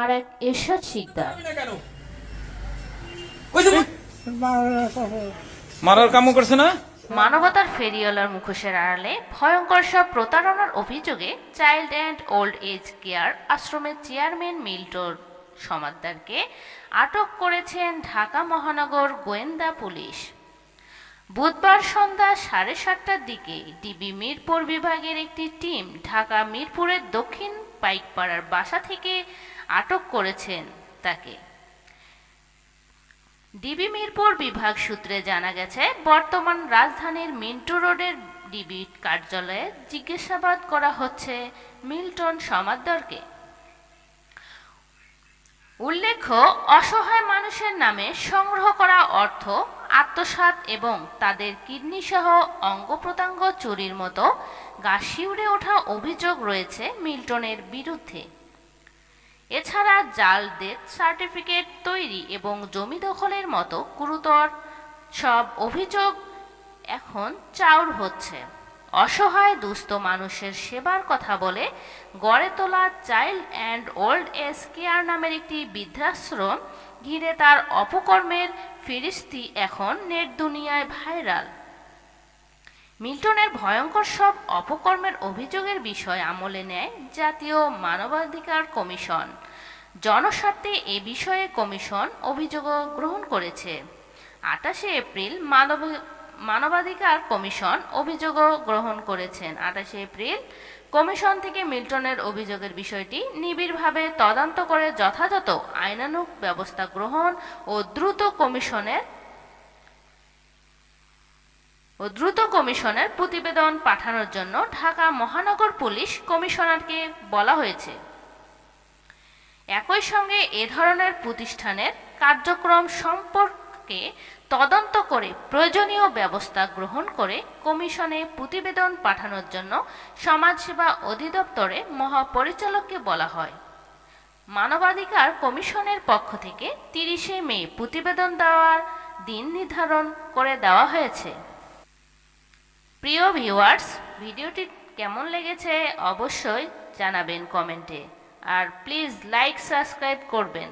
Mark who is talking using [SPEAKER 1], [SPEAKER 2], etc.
[SPEAKER 1] আর এক এরশাদ শিকদার।
[SPEAKER 2] মারার কামও করছে না?
[SPEAKER 1] মানবতার ফেরিওয়ালার মুখোশের আড়ালে ভয়ঙ্কর সব প্রতারণার অভিযোগে child and old age care আশ্রমের চেয়ারম্যান মিল্টন সমাদ্দারকে আটক করেছেন ঢাকা মহানগর গোয়েন্দা পুলিশ। বুধবার সন্ধ্যা সাড়ে সাতটার দিকে ডিবি মিরপুর বিভাগের একটি টিম ঢাকা মিরপুরের দক্ষিণ পাইকপাড়ার বাসা থেকে আটক করেছেন তাকে। ডিবি মিরপুর বিভাগ সূত্রে জানা গেছে, বর্তমান রাজধানীর মিন্টু রোডের ডিবি কার্যালয়ে জিজ্ঞাসাবাদ করা হচ্ছে মিল্টন সমাদ্দরকে উল্লেখ্য, অসহায় মানুষের নামে সংগ্রহ করা অর্থ আত্মসাৎ এবং তাদের কিডনিসহ অঙ্গ প্রত্যঙ্গ চুরির মতো গা শিউরে ওঠা অভিযোগ রয়েছে মিল্টনের বিরুদ্ধে। এছাড়া জাল ডেথ সার্টিফিকেট তৈরি এবং জমি দখলের মতো গুরুতর সব অভিযোগ এখন চাউর হচ্ছে। অসহায় দুস্থ মানুষের সেবার কথা বলে গড়ে তোলা child and old age care নামের একটি বৃদ্ধাশ্রম ঘিরে তার অপকর্মের ফিরিস্তি এখন নেট দুনিয়ায় ভাইরাল। মিল্টনের ভয়ঙ্কর সব অপকর্মের অভিযোগের বিষয় আমলে নেয় জাতীয় মানবাধিকার কমিশন। জনস্বার্থে এ বিষয়ে কমিশন অভিযোগ গ্রহণ করেছে। আটাশে এপ্রিল মানব মানবাধিকার কমিশন অভিযোগ গ্রহণ করেছেন। আটাশে এপ্রিল কমিশন থেকে মিল্টনের অভিযোগের বিষয়টি নিবিড়ভাবে তদন্ত করে যথাযথ আইনানুগ ব্যবস্থা গ্রহণ ও দ্রুত কমিশনের ও দ্রুত কমিশনের প্রতিবেদন পাঠানোর জন্য ঢাকা মহানগর পুলিশ কমিশনারকে বলা হয়েছে। একই সঙ্গে এ ধরনের প্রতিষ্ঠানের কার্যক্রম সম্পর্কে তদন্ত করে প্রয়োজনীয় ব্যবস্থা গ্রহণ করে কমিশনে প্রতিবেদন পাঠানোর জন্য সমাজসেবা অধিদপ্তরে মহাপরিচালককে বলা হয়। মানবাধিকার কমিশনের পক্ষ থেকে তিরিশে মে প্রতিবেদন দেওয়ার দিন নির্ধারণ করে দেওয়া হয়েছে। প্রিয় ভিউয়ার্স, ভিডিওটি কেমন লেগেছে অবশ্যই জানাবেন কমেন্টে। আর প্লিজ লাইক, সাবস্ক্রাইব করবেন।